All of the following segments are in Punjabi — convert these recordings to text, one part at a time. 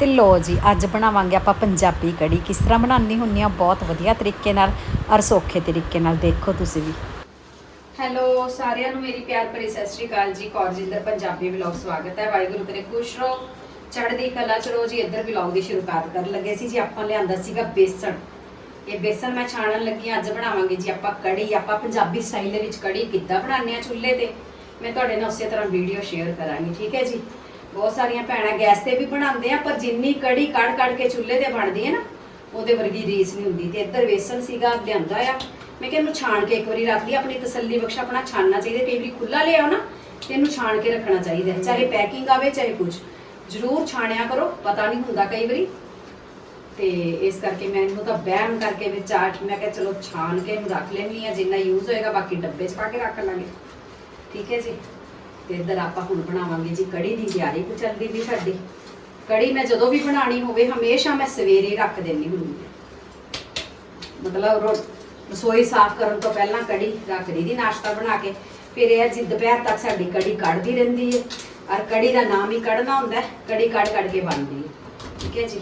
ਤੇ ਲੋ ਜੀ, ਅੱਜ ਬਣਾਵਾਂਗੇ ਆਪਾਂ ਪੰਜਾਬੀ ਕੜੀ। ਕਿਸ ਤਰ੍ਹਾਂ ਬਣਾਉਣੀ ਹੁੰਨੀ ਆ ਬਹੁਤ ਵਧੀਆ ਤਰੀਕੇ ਨਾਲ ਔਰ ਸੌਖੇ ਤਰੀਕੇ ਨਾਲ। ਦੇਖੋ ਤੁਸੀਂ ਵੀ। ਹੈਲੋ, ਸਾਰਿਆਂ ਨੂੰ ਮੇਰੀ ਪਿਆਰ ਭਰੀ ਸਤਿ ਸ਼੍ਰੀ ਅਕਾਲ ਜੀ। ਕੌਰਜਿੰਦਰ ਪੰਜਾਬੀ ਵਲੌਗ ਸਵਾਗਤ ਹੈ। ਵਾਹਿਗੁਰੂ ਕਰੇ ਖੁਸ਼ ਰਹੋ। ਚੜ੍ਹਦੀ ਕਲਾ ਚ ਰਹੋ ਜੀ। ਇੱਧਰ ਵਲੌਗ ਦੀ ਸ਼ੁਰੂਆਤ ਕਰਨ ਲੱਗੇ ਸੀ ਜੀ। ਆਪਾਂ ਲਿਆਂਦਾ ਸੀਗਾ ਬੇਸਣ। ਇਹ ਬੇਸਣ ਮੈਂ ਛਾਣਨ ਲੱਗੀ ਹਾਂ। ਅੱਜ ਬਣਾਵਾਂਗੇ ਜੀ ਆਪਾਂ ਕੜੀ। ਆਪਾਂ ਪੰਜਾਬੀ ਸਟਾਈਲ ਦੇ ਵਿੱਚ ਕੜੀ ਕਿੱਦਾਂ ਬਣਾਉਂਦੇ ਆ ਚੁੱਲ੍ਹੇ ਤੇ? ਮੈਂ ਤੁਹਾਡੇ ਨਾਲ ਉਸੇ ਤਰ੍ਹਾਂ ਵੀਡੀਓ ਸ਼ੇਅਰ ਕਰਾਂਗੀ। ਠੀਕ ਹੈ ਜੀ? ਬਹੁਤ ਸਾਰੀਆਂ ਭੈਣਾਂ ਗੈਸ ਤੇ ਵੀ ਬਣਾਉਂਦੇ ਆ, ਪਰ ਜਿੰਨੀ ਕੜੀ ਕੜ ਕੜ ਕੇ ਚੁੱਲ੍ਹੇ ਤੇ ਬਣਦੀ ਹੈ ਨਾ, ਉਹਦੇ ਵਰਗੀ ਰੀਸ ਨਹੀਂ ਹੁੰਦੀ ਤੇ ਇੱਧਰ ਵੇਸਣ ਸੀਗਾ, ਲਿਆਂਦਾ ਆ। ਮੈਂ ਕਿਹਾ ਇਹਨੂੰ ਛਾਣ ਕੇ ਇੱਕ ਵਾਰੀ ਰੱਖ ਲਈ, ਆਪਣੀ ਤਸੱਲੀ ਬਖਸ਼ ਆਪਣਾ ਛਾਣਨਾ ਚਾਹੀਦਾ, ਕਈ ਵਾਰੀ ਖੁੱਲਾ ਲਿਆਓ ਨਾ, ਤੇ ਇਹਨੂੰ ਛਾਣ ਕੇ ਰੱਖਣਾ ਚਾਹੀਦਾ ਚਾਹੇ ਪੈਕਿੰਗ ਆਵੇ, ਚਾਹੇ ਕੁਝ ਜ਼ਰੂਰ ਛਾਣਿਆ ਕਰੋ, ਪਤਾ ਨਹੀਂ ਹੁੰਦਾ ਕਈ ਵਾਰੀ। ਤੇ ਇਸ ਕਰਕੇ ਮੈਂ ਇਹਨੂੰ ਤਾਂ ਬਹਿਮ ਕਰਕੇ ਵਿੱਚ ਆਟ, ਮੈਂ ਕਿਹਾ ਚਲੋ ਛਾਣ ਕੇ ਇਹਨੂੰ ਰੱਖ ਲੈਣੀ ਆ ਜਿੰਨਾ ਯੂਜ਼ ਹੋਏਗਾ ਬਾਕੀ ਡੱਬੇ 'ਚ ਪਾ ਕੇ ਰੱਖ ਲਾਂਗੇ। ਠੀਕ ਹੈ ਜੀ? ਤੇ ਇੱਧਰ ਆਪਾਂ ਹੁਣ ਬਣਾਵਾਂਗੇ ਜੀ ਕੜੀ ਦੀ ਤਿਆਰੀ। ਕੁ ਚੱਲਦੀ ਨਹੀਂ ਸਾਡੀ। ਕੜੀ ਮੈਂ ਜਦੋਂ ਵੀ ਬਣਾਣੀ ਹੋਵੇ, ਹਮੇਸ਼ਾ ਮੈਂ ਸਵੇਰੇ ਰੱਖ ਦਿੰਦੀ ਹੁੰਦੀ ਹਾਂ। ਮਤਲਬ ਰੋ- ਰਸੋਈ ਸਾਫ਼ ਕਰਨ ਤੋਂ ਪਹਿਲਾਂ ਕੜੀ ਰੱਖ ਦੀ, ਨਾਸ਼ਤਾ ਬਣਾ ਕੇ। ਫਿਰ ਇਹ ਜੀ ਦੁਪਹਿਰ ਤੱਕ ਸਾਡੀ ਕੜੀ ਕੱਢਦੀ ਰਹਿੰਦੀ ਹੈ। ਔਰ ਕੜੀ ਦਾ ਨਾਮ ਹੀ ਕੱਢਣਾ ਹੁੰਦਾ ਹੈ। ਕੜੀ ਕੱਢ ਕੱਢ ਕੇ ਬਣਦੀ ਹੈ। ਠੀਕ ਹੈ ਜੀ।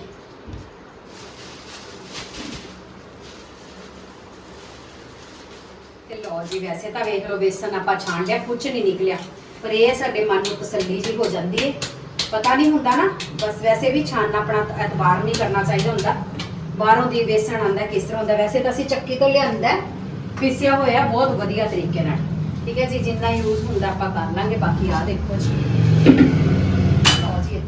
ਤੇ ਲੋ ਜੀ, ਵੈਸੇ ਤਾਂ ਵੇਖ ਲਓ, ਵੇਸਣ ਆਪਾਂ ਛਾਣ ਲਿਆ ਕੁਝ ਨਹੀਂ ਨਿਕਲਿਆ। ਪਰ ਇਹ ਸਾਡੇ ਮਨ ਨੂੰ ਤਸੱਲੀ ਜੀ ਹੋ ਜਾਂਦੀ ਹੈ ਪਤਾ ਨਹੀਂ ਹੁੰਦਾ ਨਾ, ਬਸ ਵੈਸੇ ਵੀ ਛਾਣਨਾ ਆਪਣਾ ਐਤਬਾਰ ਨਹੀਂ ਕਰਨਾ ਚਾਹੀਦਾ ਹੁੰਦਾ। ਬਾਹਰੋਂ ਦੀ ਵੇਸਣ ਆਂਦਾ ਕਿਸ ਤਰ੍ਹਾਂ ਹੁੰਦਾ, ਵੈਸੇ ਤਾਂ ਅਸੀਂ ਚੱਕੀ ਤੋਂ ਲਿਆਂਦਾ ਪੀਸਿਆ ਹੋਇਆ ਬਹੁਤ ਵਧੀਆ ਤਰੀਕੇ ਨਾਲ। ਠੀਕ ਹੈ ਜੀ, ਜਿੰਨਾ ਯੂਜ਼ ਹੁੰਦਾ ਆਪਾਂ ਕਰ ਲਾਂਗੇ, ਬਾਕੀ ਆ ਦੇਖੋ ਜੀ।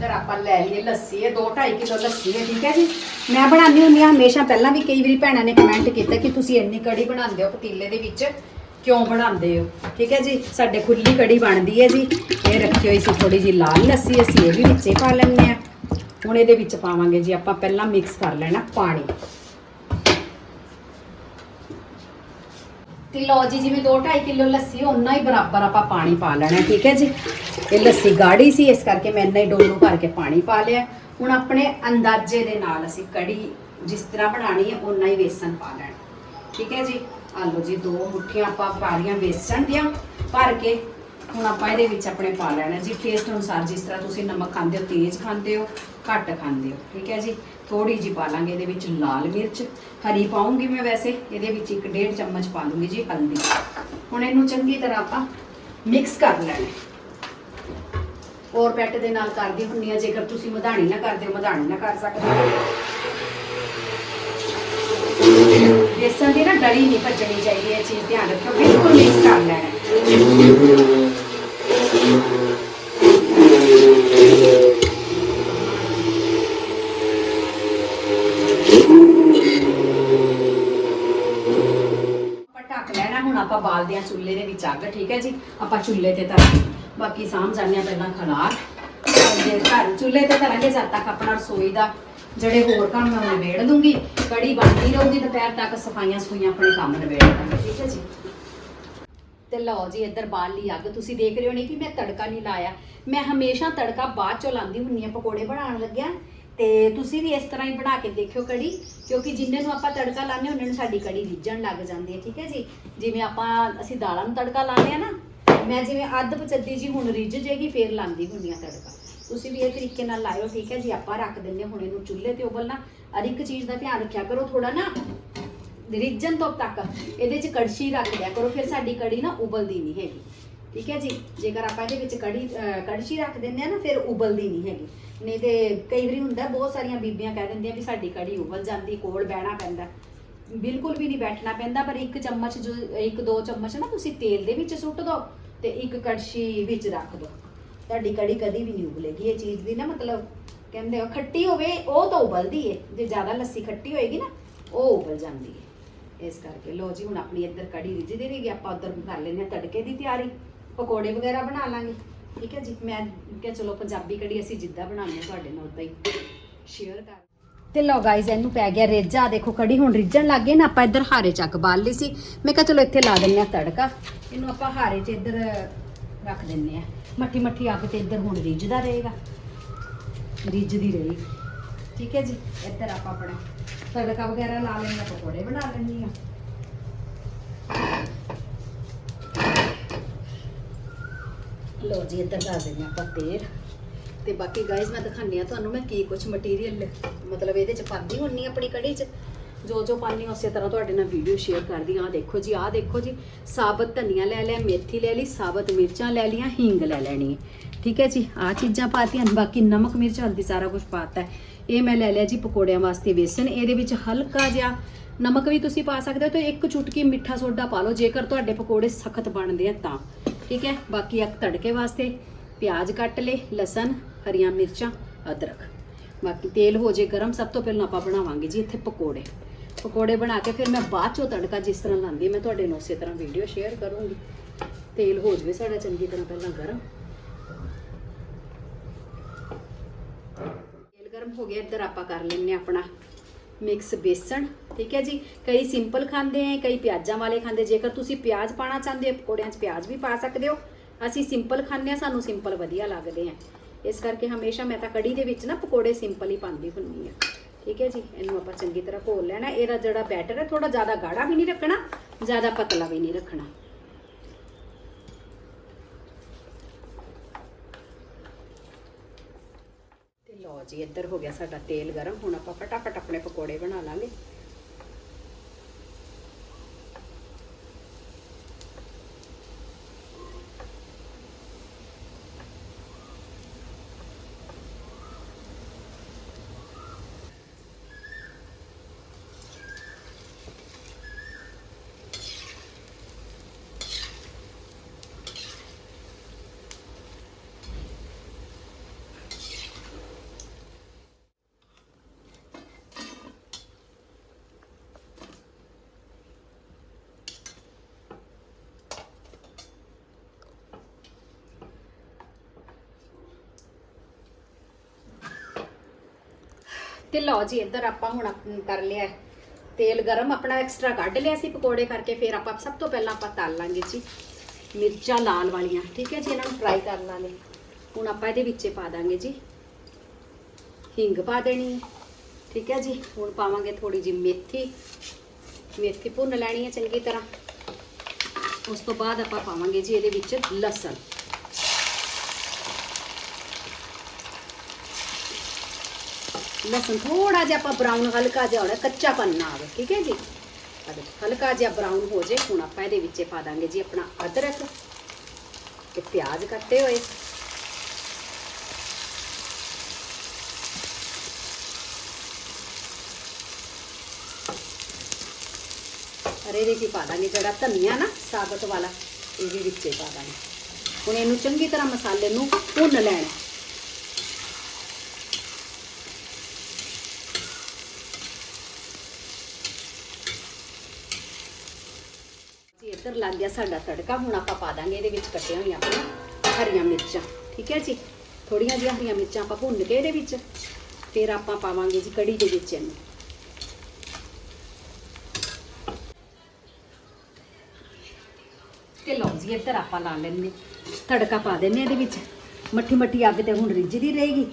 ਇੱਧਰ ਆਪਾਂ ਲੈ ਲਈਏ ਲੱਸੀ ਹੈ 2.5 ਕਿਲੋ ਲੱਸੀ ਹੈ, ਠੀਕ ਹੈ ਜੀ? ਮੈਂ ਬਣਾਉਂਦੀ ਹੁੰਦੀ ਹਾਂ, ਹਮੇਸ਼ਾ ਪਹਿਲਾਂ ਵੀ ਕਈ ਵਾਰੀ ਭੈਣਾਂ ਨੇ ਕਮੈਂਟ ਕੀਤਾ ਕਿ ਤੁਸੀਂ ਇੰਨੀ ਕੜੀ ਬਣਾਉਂਦੇ ਹੋ ਪਤੀਲੇ ਦੇ ਵਿੱਚ, ਕਿਉਂ ਬਣਾਉਂਦੇ ਹੋ? ਠੀਕ ਹੈ ਜੀ? ਸਾਡੇ ਖੁੱਲੀ ਕੜੀ ਬਣਦੀ ਹੈ ਜੀ। ਇਹ ਰੱਖੀ ਹੋਈ ਸੀ ਥੋੜੀ ਜੀ ਲਾਲ ਲੱਸੀ, ਅਸੀਂ ਇਹ ਵੀ ਵਿੱਚੇ ਪਾ ਲੈਂਦੇ ਆ ਹੁਣ ਇਹਦੇ ਵਿੱਚ ਪਾਵਾਂਗੇ ਜੀ, ਆਪਾਂ ਪਹਿਲਾਂ ਮਿਕਸ ਕਰ ਲੈਣਾ ਪਾਣੀ। ਤੇ ਲਓ ਜੀ, ਜਿਵੇਂ 2.5 ਕਿਲੋ ਲੱਸੀ, ਓਨਾ ਹੀ ਬਰਾਬਰ ਆਪਾਂ ਪਾਣੀ ਪਾ ਲੈਣਾ, ਠੀਕ ਹੈ ਜੀ? ਇਹ ਲੱਸੀ ਗਾੜੀ ਸੀ, ਇਸ ਕਰਕੇ ਮੈਂ ਇੰਨਾ ਹੀ ਡੋਲੂ ਭਰ ਕੇ ਪਾਣੀ ਪਾ ਲਿਆ। ਹੁਣ ਆਪਣੇ ਅੰਦਾਜ਼ੇ ਦੇ ਨਾਲ ਅਸੀਂ ਕੜੀ ਜਿਸ ਤਰ੍ਹਾਂ ਬਣਾਣੀ ਹੈ, ਓਨਾ ਹੀ ਵੇਸਣ ਪਾ ਲੈਣਾ, ਠੀਕ ਹੈ ਜੀ? ਆ ਲਓ ਜੀ, ਦੋ ਮੁੱਠੀਆਂ ਆਪਾਂ ਪਾ ਲਈਆਂ ਵੇਸਣ ਦੀਆਂ ਭਰ ਕੇ ਹੁਣ ਆਪਾਂ ਇਹਦੇ ਵਿੱਚ ਆਪਣੇ ਪਾ ਲੈਣਾ ਜੀ। ਟੇਸਟ ਅਨੁਸਾਰ ਜਿਸ ਤਰ੍ਹਾਂ ਤੁਸੀਂ ਨਮਕ ਖਾਂਦੇ ਹੋ, ਤੇਜ਼ ਖਾਂਦੇ ਹੋ, ਘੱਟ ਖਾਂਦੇ ਹੋ, ਠੀਕ ਹੈ ਜੀ? ਥੋੜੀ ਜੀ ਪਾ ਲਾਂਗੇ ਇਹਦੇ ਵਿੱਚ ਲਾਲ ਮਿਰਚ। ਹਰੀ ਪਾਉਂਗੀ ਮੈਂ ਵੈਸੇ, ਇਹਦੇ ਵਿੱਚ ਇੱਕ ਡੇਢ ਚਮਚ ਪਾ ਲੂੰਗੀ ਜੀ ਹਲਦੀ। ਹੁਣ ਇਹਨੂੰ ਚੰਗੀ ਤਰ੍ਹਾਂ ਆਪਾਂ ਮਿਕਸ ਕਰ ਲੈਣਾ। ਔਰ ਪੈਟ ਦੇ ਨਾਲ ਕਰਦੀ ਹੁੰਨੀ ਆ, ਜੇਕਰ ਤੁਸੀਂ ਮਧਾਣੀ ਨਾ ਕਰਦੇ ਹੋ, ਮਧਾਣੀ ਨਾ ਕਰ ਸਕਦੇ ਹੋ। ਬੇਸਣ ਦੀ ਨਾ ਡਲੀ ਨਹੀਂ ਭੱਜਣੀ ਚਾਹੀਦੀ, ਇਹ ਚੀਜ਼ ਧਿਆਨ ਰੱਖਿਓ, ਬਿਲਕੁਲ ਮਿਕਸ ਕਰ ਲੈਣਾ ਹੈ। ਆਪਾਂ ਢੱਕ ਲੈਣਾ ਹੁਣ ਆਪਾਂ ਬਾਲਦੇ ਵਿੱਚ ਅੱਗ, ਠੀਕ ਹੈ ਜੀ? ਆਪਾਂ ਚੁੱਲ੍ਹੇ ਤੇ ਧਰਾਂਗੇ। ਬਾਕੀ ਸਾਂਭ ਜਾਂਦੇ ਹਾਂ ਪਹਿਲਾਂ ਖਲਾਰ। ਜੇ ਘਰ ਚੁੱਲ੍ਹੇ ਤੇ ਧਰਾਂਗੇ, ਜਦ ਤੱਕ ਆਪਣਾ ਰਸੋਈ ਦਾ ਜਿਹੜੇ ਹੋਰ ਕੰਮ ਮੈਂ ਨਿਬੇੜ ਦੂੰਗੀ। ਕੜੀ ਬਣਦੀ ਰਹੂਗੀ, ਦੁਪਹਿਰ ਤੱਕ ਸਫਾਈਆਂ ਸਫੂਈਆਂ ਆਪਣੇ ਕੰਮ ਨਿਬੇੜ ਦਾਂਗੇ, ਠੀਕ ਹੈ ਜੀ? ਤੇ ਲਓ ਜੀ, ਇੱਧਰ ਬਾਲ ਅੱਗ। ਤੁਸੀਂ ਦੇਖ ਰਹੇ ਹੋ ਨਹੀਂ ਕਿ ਮੈਂ ਤੜਕਾ ਨਹੀਂ ਲਾਇਆ। ਮੈਂ ਹਮੇਸ਼ਾ ਤੜਕਾ ਬਾਅਦ ਚੋਂ ਲਾਉਂਦੀ ਹੁੰਨੀ ਆ ਪਕੌੜੇ ਬਣਾਉਣ ਲੱਗਿਆ। ਤੇ ਤੁਸੀਂ ਵੀ ਇਸ ਤਰ੍ਹਾਂ ਹੀ ਬਣਾ ਕੇ ਦੇਖਿਓ ਕੜੀ, ਕਿਉਂਕਿ ਜਿੰਨੇ ਨੂੰ ਆਪਾਂ ਤੜਕਾ ਲਾਉਂਦੇ ਹੁੰਨੇ ਨੂੰ ਸਾਡੀ ਕੜੀ ਰਿੱਝਣ ਲੱਗ ਜਾਂਦੀ ਹੈ, ਠੀਕ ਹੈ ਜੀ? ਜਿਵੇਂ ਆਪਾਂ, ਅਸੀਂ ਦਾਲਾਂ ਨੂੰ ਤੜਕਾ ਲਾਉਂਦੇ ਆ ਨਾ, ਮੈਂ ਜਿਵੇਂ ਅੱਧ ਪਚੱਦੀ ਜੀ ਹੁਣ ਰਿੱਝ ਜੇਗੀ, ਫੇਰ ਲਾਉਂਦੀ ਹੁੰਨੀ ਆ ਤੜਕਾ। ਤੁਸੀਂ ਵੀ ਇਹ ਤਰੀਕੇ ਨਾਲ ਲਾਇਓ, ਠੀਕ ਹੈ ਜੀ? ਆਪਾਂ ਰੱਖ ਦਿੰਦੇ ਹਾਂ ਹੁਣ ਇਹਨੂੰ ਚੁੱਲ੍ਹੇ ਤੇ ਉਬਲਣਾ। ਹਰ ਇੱਕ ਚੀਜ਼ ਦਾ ਧਿਆਨ ਰੱਖਿਆ ਕਰੋ ਥੋੜਾ ਨਾ। ਰਿੱਝਣ ਤੋਂ ਤੱਕ ਇਹਦੇ 'ਚ ਕੜਛੀ ਰੱਖ ਲਿਆ ਕਰੋ, ਫਿਰ ਸਾਡੀ ਕੜੀ ਨਾ ਉਬਲਦੀ ਨਹੀਂ ਹੈਗੀ। ਠੀਕ ਹੈ ਜੀ? ਜੇਕਰ ਆਪਾਂ ਇਹਦੇ ਵਿੱਚ ਕੜੀ ਕੜਛੀ ਰੱਖ ਦਿੰਦੇ ਆ ਨਾ, ਫਿਰ ਉਬਲਦੀ ਨਹੀਂ ਹੈਗੀ। ਨਹੀਂ ਤੇ ਕਈ ਵਾਰੀ ਹੁੰਦਾ, ਬਹੁਤ ਸਾਰੀਆਂ ਬੀਬੀਆਂ ਕਹਿ ਦਿੰਦੀਆਂ ਵੀ ਸਾਡੀ ਕੜੀ ਉਬਲ ਜਾਂਦੀ, ਕੋਲ ਬਹਿਣਾ ਪੈਂਦਾ। ਬਿਲਕੁਲ ਵੀ ਨਹੀਂ ਬੈਠਣਾ ਪੈਂਦਾ, ਪਰ ਇੱਕ ਚਮਚ ਜੋ, ਇੱਕ ਦੋ ਚਮਚ ਨਾ ਤੁਸੀਂ ਤੇਲ ਦੇ ਵਿੱਚ ਸੁੱਟ ਦਿਓ ਤੇ ਇੱਕ ਕੜਛੀ ਵਿੱਚ ਰੱਖ ਦਿਓ ਤੁਹਾਡੀ ਕੜੀ ਕਦੀ ਵੀ ਨਹੀਂ ਉਬਲੇਗੀ। ਇਹ ਚੀਜ਼ ਦੀ ਨਾ ਮਤਲਬ ਕਹਿੰਦੇ ਹੋ ਖੱਟੀ ਹੋਵੇ, ਉਹ ਤਾਂ ਉਬਲਦੀ ਏ। ਜੇ ਜ਼ਿਆਦਾ ਲੱਸੀ ਖੱਟੀ ਹੋਏਗੀ ਨਾ, ਉਹ ਉਬਲ ਜਾਂਦੀ ਏ। ਇਸ ਕਰਕੇ ਲੋ ਜੀ, ਹੁਣ ਆਪਣੀ ਇੱਧਰ ਕੜੀ ਰਿੱਝਦੀ ਰਹੇਗੀ ਆਪਾਂ ਉੱਧਰ ਕਰ ਲੈਂਦੇ ਹਾਂ ਤੜਕੇ ਦੀ ਤਿਆਰੀ। ਪਕੌੜੇ ਵਗੈਰਾ ਬਣਾ ਲਾਂਗੇ। ਠੀਕ ਹੈ ਜੀ? ਮੈਂ ਕਿਹਾ ਚਲੋ ਪੰਜਾਬੀ ਕੜੀ ਅਸੀਂ ਜਿੱਦਾਂ ਬਣਾਉਂਦੇ ਹਾਂ, ਤੁਹਾਡੇ ਨਾਲ ਉਦਾਂ ਹੀ ਸ਼ੇਅਰ ਕਰ ਤੇ ਲਓ ਗਾਇਜ਼ ਇਹਨੂੰ ਪੈ ਗਿਆ ਰੇਜਾ ਦੇਖੋ ਕੜੀ ਹੁਣ ਰਿੱਝਣ ਲੱਗ ਗਈ ਨਾ, ਆਪਾਂ ਇੱਧਰ ਹਾਰੇ ਚੱਕ ਬਾਲ ਲਈ ਸੀ। ਮੈਂ ਕਿਹਾ ਚਲੋ ਇੱਥੇ ਲਾ ਦਿੰਨੇ ਆ ਤੜਕਾ। ਇਹਨੂੰ ਆਪਾਂ ਹਾਰੇ 'ਚ ਇੱਧਰ ਰੱਖ ਦਿੰਨੇ ਆ ਮੱਠੀ ਮੱਠੀ ਅੱਗ ਤੇ ਇੱਧਰ ਹੁਣ ਰਿੱਝਦਾ ਰਹੇਗਾ। ਰਿੱਝਦੀ ਰਹੇਗੀ। ਠੀਕ ਹੈ ਜੀ? ਇੱਧਰ ਆਪਾਂ ਆਪਣਾ ਤੜਕਾ ਵਗੈਰਾ ਲਾ ਲੈਂਦੇ ਆ ਪਕੌੜੇ ਬਣਾ ਲੈਂਦੀ ਆ ਲੋ ਜੀ, ਇੱਧਰ ਕਰ ਦਿੰਦੇ ਆਪਾਂ ਤੇਲ ਤੇ ਬਾਕੀ ਗਾਇਜ਼ ਮੈਂ ਦਿਖਾਉਂਦੀ ਆ ਤੁਹਾਨੂੰ ਮੈਂ ਕੀ ਕੁਝ ਮਟੀਰੀਅਲ ਮਤਲਬ ਇਹਦੇ ਚ ਪਾਉਂਦੀ ਹੁੰਨੀ ਆਪਣੀ ਕੜੀ ਚ। ਜੋ ਜੋ ਪਾਣੀ ਉਸੇ ਤਰ੍ਹਾਂ ਤੁਹਾਡੇ ਨਾਲ ਵੀਡੀਓ ਸ਼ੇਅਰ ਕਰਦੀ ਆ ਦੇਖੋ ਜੀ, ਆਹ ਦੇਖੋ ਜੀ, ਸਾਬਤ ਧਨੀਆ ਲੈ ਲਿਆ, ਮੇਥੀ ਲੈ ਲਈ, ਸਾਬਤ ਮਿਰਚਾਂ ਲੈ ਲਈਆਂ, ਹਿੰਗ ਲੈ ਲੈਣੀ ਠੀਕ ਹੈ ਜੀ, ਆਹ ਚੀਜ਼ਾਂ ਪਾਤੀਆਂ, ਬਾਕੀ ਨਮਕ ਮਿਰਚ ਹਲਦੀ ਸਾਰਾ ਕੁਝ ਪਾਤਾ ਇਹ ਮੈਂ ਲੈ ਲਿਆ ਜੀ ਪਕੌੜਿਆਂ ਵਾਸਤੇ ਬੇਸਨ ਇਹਦੇ ਵਿੱਚ ਹਲਕਾ ਜਿਹਾ ਨਮਕ ਵੀ ਤੁਸੀਂ ਪਾ ਸਕਦੇ ਹੋ ਤੇ ਇੱਕ ਚੁਟਕੀ ਮਿੱਠਾ ਸੋਡਾ ਪਾ ਲਓ, ਜੇਕਰ ਤੁਹਾਡੇ ਪਕੌੜੇ ਸਖਤ ਬਣਦੇ ਆ ਤਾਂ। ਠੀਕ ਹੈ, ਬਾਕੀ ਇੱਕ ਤੜਕੇ ਵਾਸਤੇ ਪਿਆਜ਼ ਕੱਟ ਲੇ ਲਸਣ, ਹਰੀਆਂ ਮਿਰਚਾਂ, ਅਦਰਕ। ਬਾਕੀ ਤੇਲ ਹੋ ਜੇ ਗਰਮ, ਸਭ ਤੋਂ ਪਹਿਲਾਂ ਆਪਾਂ ਬਣਾਵਾਂਗੇ ਜੀ ਇੱਥੇ ਪਕੌੜੇ। ਪਕੌੜੇ ਬਣਾ ਕੇ ਫਿਰ ਮੈਂ ਬਾਅਦ ਚੋਂ ਤੜਕਾ ਜਿਸ ਤਰ੍ਹਾਂ ਲਾਉਂਦੀ ਮੈਂ ਤੁਹਾਡੇ ਨਾਲ ਉਸੇ ਤਰ੍ਹਾਂ ਵੀਡੀਓ ਸ਼ੇਅਰ ਕਰੂੰਗੀ। ਤੇਲ ਹੋ ਜਵੇ ਸਾਡਾ ਚੰਗੀ ਤਰ੍ਹਾਂ ਪਹਿਲਾਂ ਗਰਮ ਤੇਲ ਗਰਮ ਹੋ ਗਿਆ, ਇੱਧਰ ਆਪਾਂ ਕਰ ਲੈਂਦੇ ਹਾਂ ਆਪਣਾ ਮਿਕਸ ਬੇਸਣ, ਠੀਕ ਹੈ ਜੀ? ਕਈ ਸਿੰਪਲ ਖਾਂਦੇ ਆ, ਕਈ ਪਿਆਜ਼ਾਂ ਵਾਲੇ ਖਾਂਦੇ ਜੇਕਰ ਤੁਸੀਂ ਪਿਆਜ਼ ਪਾਣਾ ਚਾਹੁੰਦੇ ਹੋ, ਪਕੌੜਿਆਂ 'ਚ ਪਿਆਜ਼ ਵੀ ਪਾ ਸਕਦੇ ਹੋ। ਅਸੀਂ ਸਿੰਪਲ ਖਾਂਦੇ ਆ ਸਾਨੂੰ ਸਿੰਪਲ ਵਧੀਆ ਲੱਗਦੇ ਆ। ਇਸ ਕਰਕੇ ਹਮੇਸ਼ਾ ਮੈਂ ਤਾਂ ਕੜੀ ਦੇ ਵਿੱਚ ਨਾ ਪਕੌੜੇ ਸਿੰਪਲ ਹੀ ਪਾਉਂਦੀ ਹੁੰਦੀ ਆ ਠੀਕ ਹੈ ਜੀ? ਇਹਨੂੰ ਆਪਾਂ ਚੰਗੀ ਤਰ੍ਹਾਂ ਘੋਲ ਲੈਣਾ। ਇਹਦਾ ਜਿਹੜਾ ਬੈਟਰ ਹੈ ਥੋੜਾ ਜ਼ਿਆਦਾ ਗਾੜਾ ਵੀ ਨਹੀਂ ਰੱਖਣਾ, ਜ਼ਿਆਦਾ ਪਤਲਾ ਵੀ ਨਹੀਂ ਰੱਖਣਾ ਤੇ ਲਓ ਜੀ, ਇੱਧਰ ਹੋ ਗਿਆ ਸਾਡਾ ਤੇਲ ਗਰਮ। ਹੁਣ ਆਪਾਂ ਫਟਾਫਟ ਆਪਣੇ ਪਕੌੜੇ ਬਣਾ ਲਾਂਗੇ। ਤੇ ਲਓ ਜੀ, ਇੱਧਰ ਆਪਾਂ ਹੁਣ ਕਰ ਲਿਆ। ਤੇਲ ਗਰਮ, ਆਪਣਾ ਐਕਸਟਰਾ ਕੱਢ ਲਿਆ ਸੀ ਪਕੌੜੇ ਕਰਕੇ, ਫਿਰ ਆਪਾਂ ਸਭ ਤੋਂ ਪਹਿਲਾਂ ਆਪਾਂ ਤਲ ਲਾਂਗੇ ਜੀ। ਮਿਰਚਾਂ ਲਾਲ ਵਾਲੀਆਂ, ਠੀਕ ਹੈ ਜੀ, ਇਹਨਾਂ ਨੂੰ ਫਰਾਈ ਕਰ ਲਾਂਗੇ ਹੁਣ ਆਪਾਂ ਇਹਦੇ ਵਿੱਚ ਪਾ ਦਾਂਗੇ ਜੀ। ਹਿੰਗ ਪਾ ਦੇਣੀ, ਠੀਕ ਹੈ ਜੀ। ਹੁਣ ਪਾਵਾਂਗੇ ਥੋੜੀ ਜੀ ਮੇਥੀ। ਮੇਥੀ ਭੁੰਨ ਲੈਣੀ ਹੈ ਚੰਗੀ ਤਰ੍ਹਾਂ। ਉਸ ਤੋਂ ਬਾਅਦ ਆਪਾਂ ਪਾਵਾਂਗੇ ਜੀ ਇਹਦੇ ਵਿੱਚ ਲਸਣ। ਲਸਣ ਥੋੜਾ ਜਿਹਾ ਆਪਾਂ ਬਰਾਊਨ ਹਲਕਾ ਜਿਹਾ ਹੋਣਾ ਕੱਚਾਪਨ ਨਾ ਆਵੇ ਠੀਕ ਹੈ ਜੀ ਆਹ ਦੇਖੋ, ਹਲਕਾ ਜਿਹਾ ਬਰਾਊਨ ਹੋ ਜੇ ਹੁਣ ਆਪਾਂ ਇਹਦੇ ਵਿੱਚ ਪਾ ਦਾਂਗੇ ਜੀ ਆਪਣਾ ਅਦਰਕ ਤੇ ਪਿਆਜ਼ ਕੱਟੇ ਹੋਏ ਅਰੇ ਇਹਦੇ 'ਚ ਹੀ ਪਾ ਦਾਂਗੇ ਜਿਹੜਾ ਧਨੀਆ ਨਾ ਸਾਬਤ ਵਾਲਾ ਇਹਦੇ ਵਿੱਚ ਹੀ ਪਾ ਦਾਂਗੇ ਹੁਣ ਇਹਨੂੰ ਚੰਗੀ ਤਰ੍ਹਾਂ ਮਸਾਲੇ ਨੂੰ ਭੁੰਨ ਲੈਣਾ ਜੀ ਇੱਧਰ ਲੱਗ ਗਿਆ ਸਾਡਾ ਤੜਕਾ। ਹੁਣ ਆਪਾਂ ਪਾ ਦਾਂਗੇ ਇਹਦੇ ਵਿੱਚ ਕੱਟੀਆਂ ਹੋਈਆਂ ਆਪਣੀਆਂ ਹਰੀਆਂ ਮਿਰਚਾਂ, ਠੀਕ ਹੈ ਜੀ? ਥੋੜੀਆਂ ਜਿਹੀਆਂ ਹਰੀਆਂ ਮਿਰਚਾਂ ਆਪਾਂ ਭੁੰਨ ਕੇ ਇਹਦੇ ਵਿੱਚ, ਫਿਰ ਆਪਾਂ ਪਾਵਾਂਗੇ ਜੀ ਕੜੀ ਦੇ ਵਿੱਚ ਇਹਨੂੰ। ਤੇ ਲਓ ਜੀ, ਇੱਧਰ ਆਪਾਂ ਲਾ ਲੈਂਦੇ ਤੜਕਾ ਪਾ ਦਿੰਨੇ ਇਹਦੇ ਵਿੱਚ। ਮੱਠੀ ਮੱਠੀ ਅੱਗ ਤੇ ਹੁਣ ਰਿੱਝਦੀ ਰਹੇਗੀ।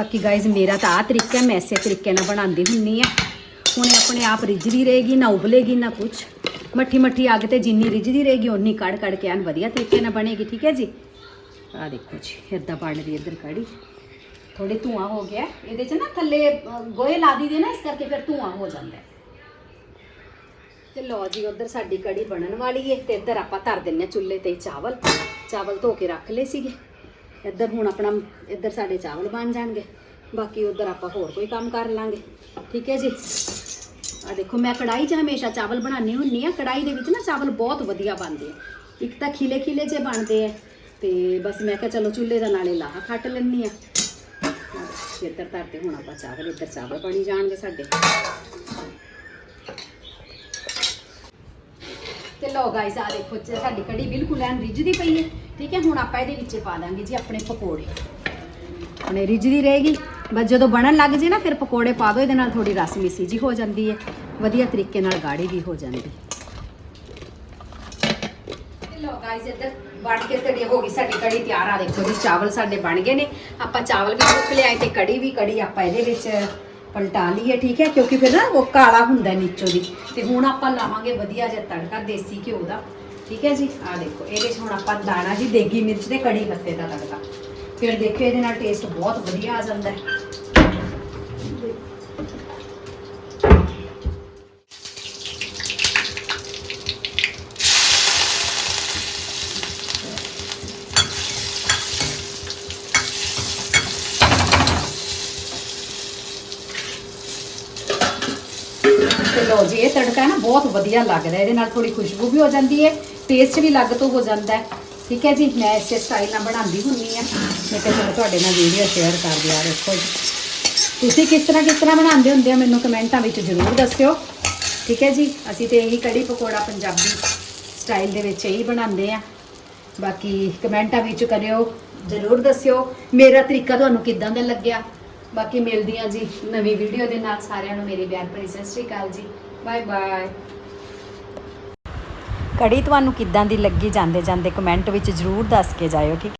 ਬਾਕੀ ਗਾਇਜ਼ ਮੇਰਾ ਤਾਂ ਆ ਤਰੀਕਾ ਹੈ ਮੈਂ ਇਸੇ ਤਰੀਕੇ ਨਾਲ ਬਣਾਉਂਦੀ ਹੁੰਨੀ ਆ। ਹੁਣ ਆਪਣੇ ਆਪ ਰਿੱਝਦੀ ਰਹੇਗੀ ਨਾ ਉਬਲੇਗੀ ਨਾ ਕੁਛ। ਮੱਠੀ ਮੱਠੀ ਅੱਗ ਤੇ ਜਿੰਨੀ ਰਿੱਝਦੀ ਰਹੇਗੀ ਓਨੀ ਕੜ ਕੜ ਕੇ ਐਨ ਵਧੀਆ ਤਰੀਕੇ ਨਾਲ ਬਣੇਗੀ ਠੀਕ ਹੈ ਜੀ? ਆ ਦੇਖੋ ਜੀ ਇੱਦਾਂ ਬਣ ਰਹੀ ਇੱਧਰ ਕੜੀ ਥੋੜੀ ਧੂਆਂ ਹੋ ਗਿਆ। ਇਹਦੇ ਚ ਨਾ ਥੱਲੇ ਅ, ਗੋਹੇ ਲਾ ਦਈਦੇ ਨਾ ਇਸ ਕਰਕੇ ਫਿਰ ਧੂਆਂ ਹੋ ਜਾਂਦਾ ਹੈ। ਤੇ ਲਓ ਜੀ ਉਧਰ ਸਾਡੀ ਕੜੀ ਬਣਨ ਵਾਲੀ ਹੈ ਤੇ ਇੱਧਰ ਆਪਾਂ ਧਰ ਦਿੰਨੇ ਹਾਂ ਚੁੱਲ੍ਹੇ ਤੇ ਚਾਵਲ। ਚਾਵਲ ਧੋ ਕੇ ਰੱਖ ਲਏ ਸੀਗੇ। ਇੱਧਰ ਹੁਣ ਆਪਣਾ ਇੱਧਰ ਸਾਡੇ ਚਾਵਲ ਬਣ ਜਾਣਗੇ। ਬਾਕੀ ਉਧਰ ਆਪਾਂ ਹੋਰ ਕੋਈ ਕੰਮ ਕਰ ਲਾਂਗੇ। ਠੀਕ ਹੈ ਜੀ? ਆ ਦੇਖੋ, ਮੈਂ ਕੜਾਈ 'ਚ ਹਮੇਸ਼ਾ ਚਾਵਲ ਬਣਾਉਂਦੀ ਹੁੰਨੀ ਆ ਕੜਾਈ ਦੇ ਵਿੱਚ ਨਾ ਚਾਵਲ ਬਹੁਤ ਵਧੀਆ ਬਣਦੇ ਆ। ਇੱਕ ਤਾਂ ਖਿਲੇ ਖਿਲੇ ਜੇ ਬਣਦੇ ਆ। ਤੇ ਬਸ ਮੈਂ ਕਿਹਾ ਚਲੋ ਚੁੱਲ੍ਹੇ ਦਾ ਨਾਲੇ ਲਾਹਾ ਖੱਟ ਲੈਣੀ ਆ ਇੱਧਰ ਧਰਤੇ, ਹੁਣ ਆਪਾਂ ਚਾਵਲ, ਇੱਧਰ ਚਾਵਲ ਬਣੀ ਜਾਣਗੇ ਸਾਡੇ। ਤੇ ਲੋ ਗਾਇਸ ਆ ਦੇਖੋ ਜੀ ਸਾਡੀ ਕੜੀ ਬਿਲਕੁਲ ਐਨ ਰਿੱਝਦੀ ਪਈ ਹੈ। ਠੀਕ ਹੈ, ਹੁਣ ਆਪਾਂ ਇਹਦੇ ਵਿੱਚ ਪਾ ਦਾਂਗੇ ਜੀ ਆਪਣੇ ਪਕੌੜੇ। ਹੁਣੇ ਰਿੱਝਦੀ ਰਹੇਗੀ। ਬਸ ਜਦੋਂ ਬਣਨ ਲੱਗ ਜੇ ਨਾ, ਫਿਰ ਪਕੌੜੇ ਪਾ ਦਿਓ ਇਹਦੇ ਨਾਲ ਥੋੜੀ ਰਸ ਮਿੱਸੀ ਜੀ ਹੋ ਜਾਂਦੀ ਹੈ। ਵਧੀਆ ਤਰੀਕੇ ਨਾਲ ਗਾੜੀ ਵੀ ਹੋ ਜਾਂਦੀ। ਲਓ ਗਾਇਸ ਇੱਧਰ ਬਣ ਕੇ ਤੜੀ ਹੋ ਗਈ ਸਾਡੀ ਕੜੀ ਤਿਆਰ। ਆ ਦੇਖੋ ਜੀ, ਚਾਵਲ ਸਾਡੇ ਬਣ ਗਏ ਨੇ। ਆਪਾਂ ਚਾਵਲ ਵੀ ਚੁੱਕ ਲਿਆਏ ਤੇ ਕੜੀ ਵੀ ਕੜੀ ਆਪਾਂ ਇਹਦੇ ਵਿੱਚ ਪਲਟਾ ਲਈਏ, ਠੀਕ ਹੈ? ਕਿਉਂਕਿ ਫਿਰ ਨਾ ਉਹ ਕਾਲਾ ਹੁੰਦਾ ਨੀਚੋਂ ਦੀ। ਤੇ ਹੁਣ ਆਪਾਂ ਲਾਵਾਂਗੇ ਵਧੀਆ ਜਿਹਾ ਤੜਕਾ, ਦੇਸੀ ਘਿਓ ਦਾ। ਠੀਕ ਹੈ ਜੀ? ਆ ਦੇਖੋ, ਇਹਦੇ 'ਚ ਹੁਣ ਆਪਾਂ ਦਾਣਾ ਜੀ, ਦੇਗੀ ਮਿਰਚ ਤੇ ਕੜੀ ਪੱਤੇ ਦਾ ਤੜਕਾ। ਫਿਰ ਦੇਖਿਓ ਇਹਦੇ ਨਾਲ ਟੇਸਟ ਬਹੁਤ ਵਧੀਆ ਆ ਜਾਂਦਾ ਹੈ। ਤੇ ਜੀ, ਇਹ ਤੜਕਾ ਨਾ ਬਹੁਤ ਵਧੀਆ ਲੱਗਦਾ ਇਹਦੇ ਨਾਲ ਥੋੜੀ ਖੁਸ਼ਬੂ ਵੀ ਹੋ ਜਾਂਦੀ ਹੈ ਟੇਸਟ ਵੀ ਅਲੱਗ ਤੋਂ ਹੋ ਜਾਂਦਾ ਹੈ। ਠੀਕ ਹੈ ਜੀ, ਮੈਂ ਇਸੇ ਸਟਾਈਲ ਨਾਲ ਬਣਾਉਂਦੀ ਹੁੰਨੀ ਆ ਮੈਂ ਕਿਹਾ ਚਲੋ ਤੁਹਾਡੇ ਨਾਲ ਵੀਡੀਓ ਸ਼ੇਅਰ ਕਰ ਦਿਆ ਦੇਖੋ ਜੀ। ਤੁਸੀਂ ਕਿਸ ਤਰ੍ਹਾਂ ਕਿਸ ਤਰ੍ਹਾਂ ਬਣਾਉਂਦੇ ਹੁੰਦੇ ਹੋ, ਮੈਨੂੰ ਕਮੈਂਟਾਂ ਵਿੱਚ ਜ਼ਰੂਰ ਦੱਸਿਓ। ਠੀਕ ਹੈ ਜੀ, ਅਸੀਂ ਤੇ ਇਹੀ ਕੜੀ ਪਕੌੜਾ ਪੰਜਾਬੀ ਸਟਾਈਲ ਦੇ ਵਿੱਚ ਇਹੀ ਬਣਾਉਂਦੇ ਆ ਬਾਕੀ ਕਮੈਂਟਾਂ ਵਿੱਚ ਕਰਿਓ, ਜ਼ਰੂਰ ਦੱਸਿਓ। ਮੇਰਾ ਤਰੀਕਾ ਤੁਹਾਨੂੰ ਕਿੱਦਾਂ ਦਾ ਲੱਗਿਆ? ਬਾਕੀ ਮਿਲਦੀ ਹਾਂ ਜੀ ਨਵੀਂ ਵੀਡੀਓ ਦੇ ਨਾਲ ਸਾਰਿਆਂ ਨੂੰ। ਮੇਰੀ ਪਿਆਰ ਭਰੀ ਸਤਿ ਸ਼੍ਰੀ ਅਕਾਲ ਜੀ। Bye bye. ਕੜੀ ਤੁਹਾਨੂੰ ਕਿੱਦਾਂ ਦੀ ਲੱਗੀ ਜਾਂਦੇ ਜਾਂਦੇ ਕਮੈਂਟ ਵਿੱਚ ਜ਼ਰੂਰ ਦੱਸ ਕੇ ਜਾਇਓ, ਠੀਕ